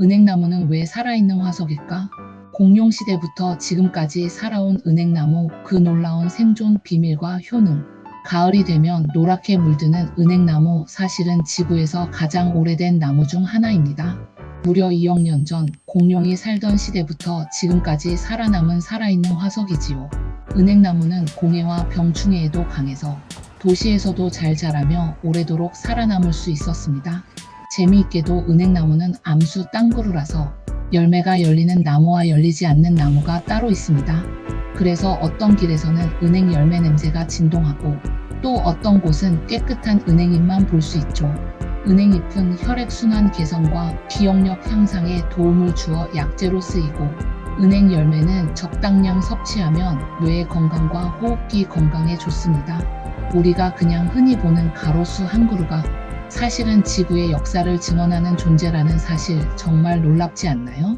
은행나무는 왜 살아있는 화석일까? 공룡시대부터 지금까지 살아온 은행나무 그 놀라운 생존 비밀과 효능. 가을이 되면 노랗게 물드는 은행나무 사실은 지구에서 가장 오래된 나무 중 하나입니다. 무려 2억 년 전 공룡이 살던 시대부터 지금까지 살아남은 살아있는 화석이지요. 은행나무는 공해와 병충해에도 강해서 도시에서도 잘 자라며 오래도록 살아남을 수 있었습니다. 재미있게도 은행 나무는 암수 땅구루라서 열매가 열리는 나무와 열리지 않는 나무가 따로 있습니다. 그래서 어떤 길에서는 은행 열매 냄새가 진동하고 또 어떤 곳은 깨끗한 은행잎만 볼 수 있죠. 은행잎은 혈액순환 개선과 기억력 향상에 도움을 주어 약재로 쓰이고 은행 열매는 적당량 섭취하면 뇌의 건강과 호흡기 건강에 좋습니다. 우리가 그냥 흔히 보는 가로수 한 그루가 사실은 지구의 역사를 증언하는 존재라는 사실 정말 놀랍지 않나요?